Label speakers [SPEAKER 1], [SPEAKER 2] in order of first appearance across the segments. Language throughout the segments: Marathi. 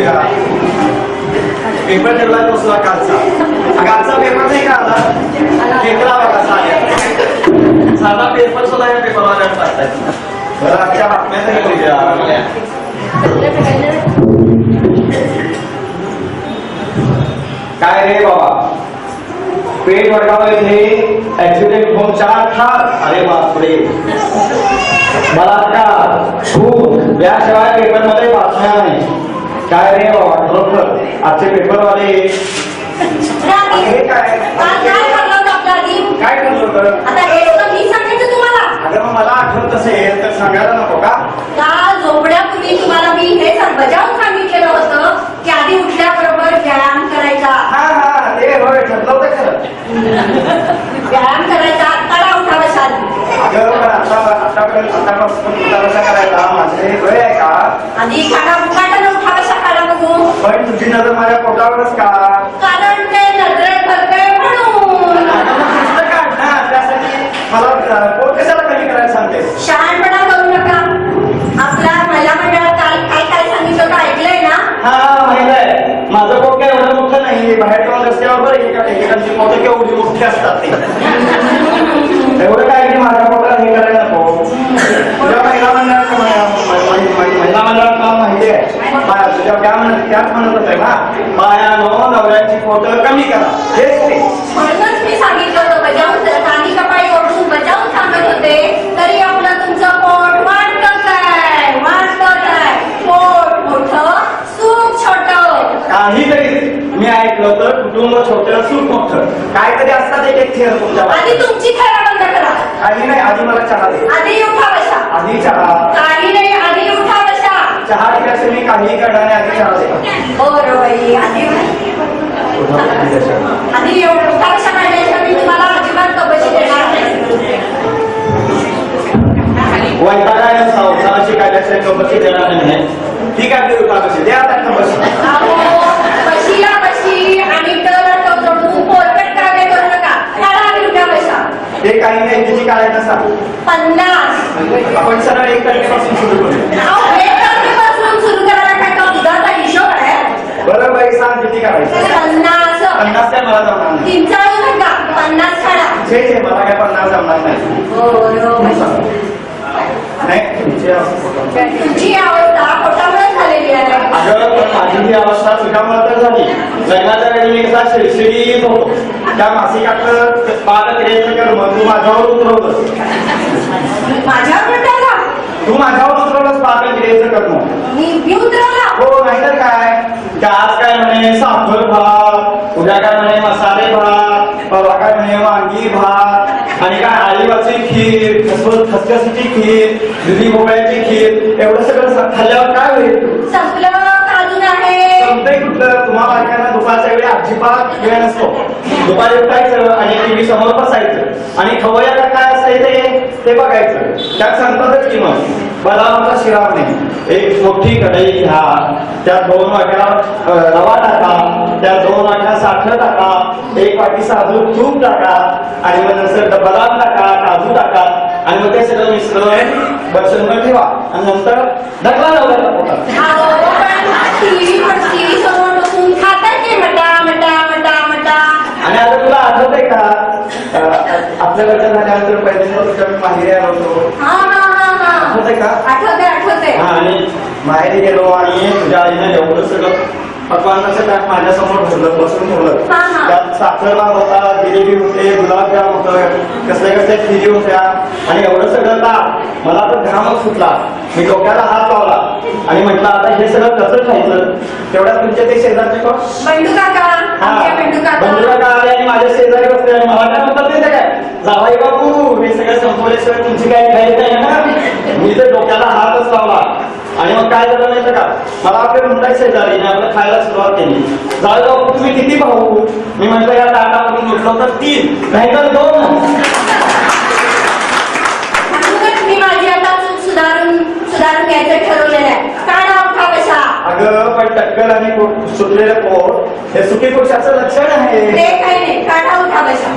[SPEAKER 1] पेपर पेपर ठेवला कसला कालचा. कालचा पेपर नाही का आला फेकला बघा साध्या साधा पेपर सुद्धा या पेपरवाल्या टाकतायत बरं आजच्या बातम्या तरी काय रे बाबा? पेट वर्गामध्ये ऍक्सिडेंट होऊन चार ठार. अरे बापरे. बलात्कार खूप याशिवाय पेपरमध्ये बातम्या नाही. काय रे बाबा खरोखर आजचे पेपरवाले. हे काय? ठरलं होतं अगं मग मला आठवत असेल तर सांगायला नको का
[SPEAKER 2] काल झोपण्यापूर्वी तुम्हाला मी हे सर बजावून सांगितलेलं होतं की आधी उठल्याबरोबर व्यायाम करायचा
[SPEAKER 1] हा हा ते होय ठरलं होतं खरं
[SPEAKER 2] व्यायाम करायचा तडा उठावा शांत
[SPEAKER 1] अगं पण आता आतापर्यंत आतापासून उठाबसा करायला माझं हे वय आहे का
[SPEAKER 2] आधी खाडा मुकाटानं उठावा शाखाला बघू
[SPEAKER 1] पण तुझी पोटावरच का
[SPEAKER 2] कारण ते नजरेत भरते म्हणून.
[SPEAKER 1] अगं मग नुसतं काढ ना त्यासाठी मला अं, पोट कशाला कमी करायला सांगते?
[SPEAKER 2] शहाणपणा करू नका. आपल्या महिला मंडळात काल काय काय सांगितलं होतं ऐकलंय ना?
[SPEAKER 1] हा माहीत आहे. माझं पोट काय एवढं मोठं नाही बाहेर किंवा रस्त्यावर बरं एका एकेकांची पोटं केवढी मोठी असतात ते एवढं काय की माझ्या पोटाला हे करायला नको तुझ्या महिला मंडळाचं मा- मा- मा- मा- महिला मंडळात मला माहिती आहे बा- तुझ्या त्या म्हणत त्याच म्हणत होते ना बायानो नवऱ्याची पोटं कमी करा. हेच ते.
[SPEAKER 2] म्हणूनच मी सांगितलं होतं बजावून कानी कपाळी ओढून बजावून सांगत होते तरी आपलं तुमचं पोट वाढतच आहे वाढतच आहे पोट मोठं सुख छोट.
[SPEAKER 1] काहीतरी. मी ऐकलं तर कुटुंब छोटं सुख मोठं. काहीतरी असतात एक एक थेर तुमच्या
[SPEAKER 2] आधी. तुमची खेळा बंद करा.
[SPEAKER 1] काही नाही आधी मला चहा दे.
[SPEAKER 2] आधी उठा बसा.
[SPEAKER 1] आधी चहा.
[SPEAKER 2] काही नाही आधी उठा बसा.
[SPEAKER 1] चहा दिल्याशिवाय मी काही करणार
[SPEAKER 2] बरं बाई आधी आधी एवढं काढल्याशिवाय मी तुम्हाला अजिबात कबशी देणार नाही
[SPEAKER 1] वैतागायला संसाराची कायद्याच्या कबशी देणार नाही ठीक आहे ते कशी द्या आता कबशी
[SPEAKER 2] अहो, बशीला बशी आणि पोरकट कामे करू नका काढा आणि उठा बसा
[SPEAKER 1] ते काही नाही किती काढायचं सांग
[SPEAKER 2] पन्नास.
[SPEAKER 1] आपण सरळ एक तारखेपासून सुरू करूया
[SPEAKER 2] अहो, एक तारखेपासून सुरू करायला काय का दुधाचा हिशोब आहे
[SPEAKER 1] बरं बाई काढायचं
[SPEAKER 2] पन्नास.
[SPEAKER 1] पन्नास काय मला जमणार नाही.
[SPEAKER 2] नका पन्नास काढा.
[SPEAKER 1] जे जे मला काय पन्नास जमणार नाही.
[SPEAKER 2] बरोबर
[SPEAKER 1] नाही तुमची अवस्था.
[SPEAKER 2] तुमची अवस्था पोटामुळे झालेली आहे.
[SPEAKER 1] अगं पण माझी ही अवस्था सुखामुळे तर झाली. लग्नाच्या वेळी मी कसा शिरशिरीत होतो. त्या मासिकातलं कर्म तू माझ्यावर उतरवलं
[SPEAKER 2] माझ्यावर म्हणाला
[SPEAKER 1] तू माझ्यावर उतरवलंस कर्म
[SPEAKER 2] मी मी उतरवला.
[SPEAKER 1] हो नाहीतर काय? की आज काय म्हणे साखर भात उद्या काय म्हणे मसाले भात परवा काय म्हणे वांगी भात आणि काय आळीवाची खीर खसखस खसखसीची खीर दुधी भोपळ्याची खीर एवढं सगळं खाल्ल्यावर काय होईल?
[SPEAKER 2] संपलं अजून आहे.
[SPEAKER 1] संपतंय कुठलं? तुम्हा बायकांना दुपारच्या वेळी अजिबात वेळ नसतो. दुपारी उठायचं आणि टीव्ही समोर बसायचं. आणि असतंय ते बघायचं. त्यात सांगतातच की मग. बदामाचा शिरा नाही. एक मोठी कढई घ्या. त्यात दोन वाट्या रवा टाका. त्यात दोन वाट्या साखर टाका. एक वाटी साजूक तूप टाका. आणि मग नंतर बदाम टाका काजू टाका. आणि मग ते सगळं मिश्रण बसवून ठेवा. आणि नंतर ढकला लावला
[SPEAKER 2] बसून
[SPEAKER 1] आणि आता तुला आठवतंय का? अं, आपल्या लग्न झाल्यानंतर पहिल्यांदा तुझ्या मी माहेरी आलो होतो.
[SPEAKER 2] हा हा हा हा.
[SPEAKER 1] आठवतंय का?
[SPEAKER 2] आठवते आठवते
[SPEAKER 1] हा आणि माहेरी गेलो आणि तुझ्या आईने एवढं सगळं पकवानाचं ताट माझ्यासमोर ठेवलं बसून ठेवलं. त्यात साखरला होता जिलेबी होते गुलाबजाम होतं कसल्या कसल्या खिरी होत्या. आणि एवढं सगळं ताट मला तर घामच सुटला. मी डोक्याला हात लावला. आणि म्हटलं आता हे सगळं कसं खायचं? तेवढ्यात तुमच्या ते शेजारचे कोण?
[SPEAKER 2] बंडू काका बंडू काका.
[SPEAKER 1] का आले आणि माझ्या शेजारी बसले आणि मला काय म्हणतात माहिती काय जावाई बाबू हे सगळं संपवल्याशिवाय तुमची काय खायचं आहे ना? मी तर डोक्याला हातच लावला. आणि मग काय झालं माहिती का? मला आपले म्हणताय शेजारी आपलं खायला सुरुवात केली. जाऊ बाबू तुम्ही किती भाऊ? मी म्हटलं या ताटामधून उठलो तर तीन दोन.
[SPEAKER 2] म्हणूनच मी माझी आता चूक सुधारून सुधारून घ्यायचं ठरवलेलं आहे. काढा उठा बसा
[SPEAKER 1] अगं पण टक्कल आणि पोट- सुटलेलं पोट हे सुखी पुरुषाचं लक्षण आहे.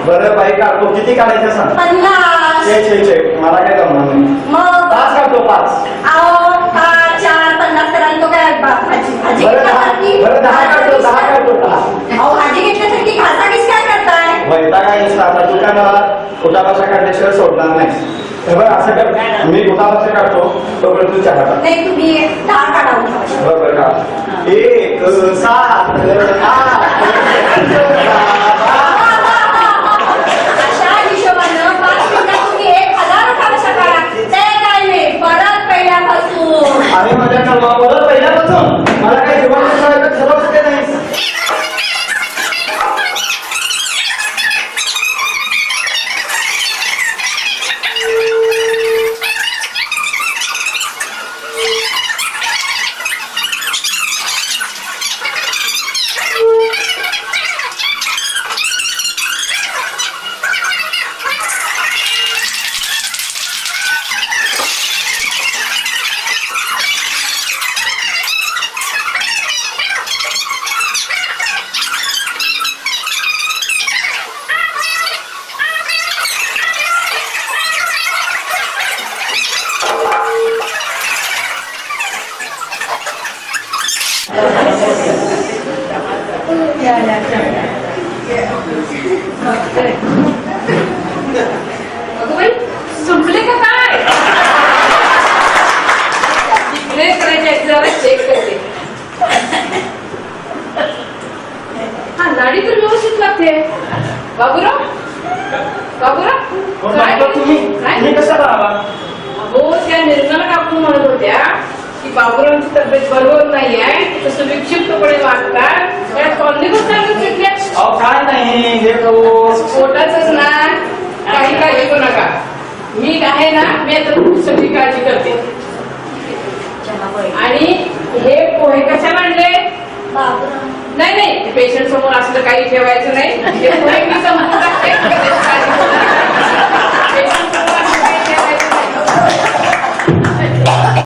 [SPEAKER 1] बरं बाई काढतो. किती काढायचं सांग?
[SPEAKER 2] पन्नास.
[SPEAKER 1] मला काय करणार नाही.
[SPEAKER 2] मग?
[SPEAKER 1] पाच काढतो पाच.
[SPEAKER 2] अहो
[SPEAKER 1] चार दहा. दहा
[SPEAKER 2] काय? करताय?
[SPEAKER 1] काय काय सोडणार नाही. बरं असं मी गुटाभाषा काढतो तोपर्यंत तू चहा
[SPEAKER 2] तुम्ही
[SPEAKER 1] का एक सात आठ
[SPEAKER 3] संपले का काय इकडे करायचे आहेत, जरा चेक करते हा नाडी तर व्यवस्थित लागते बाबूराव बाबूराव
[SPEAKER 1] कोण
[SPEAKER 3] काय
[SPEAKER 1] डॉक्टर तुम्ही
[SPEAKER 3] काय?
[SPEAKER 1] तुम्ही कसं राहा
[SPEAKER 3] अहो त्या निर्मला काकू म्हणत होत्या की बाबूरावची तब्येत बरोबर नाही आहे तसं विक्षिप्तपणे वागतात. त्या कॉलनी चालू घेतल्या
[SPEAKER 1] अहो काय नाही हे
[SPEAKER 3] पोटाच ना. काही काळजी करू नका. मी आहे ना मी आता सगळी काळजी करते. आणि हे पोहे कशाला आणले. नाही नाही पेशंट समोर असलं काही ठेवायचं नाही. हे पोहे मी संपूर्ण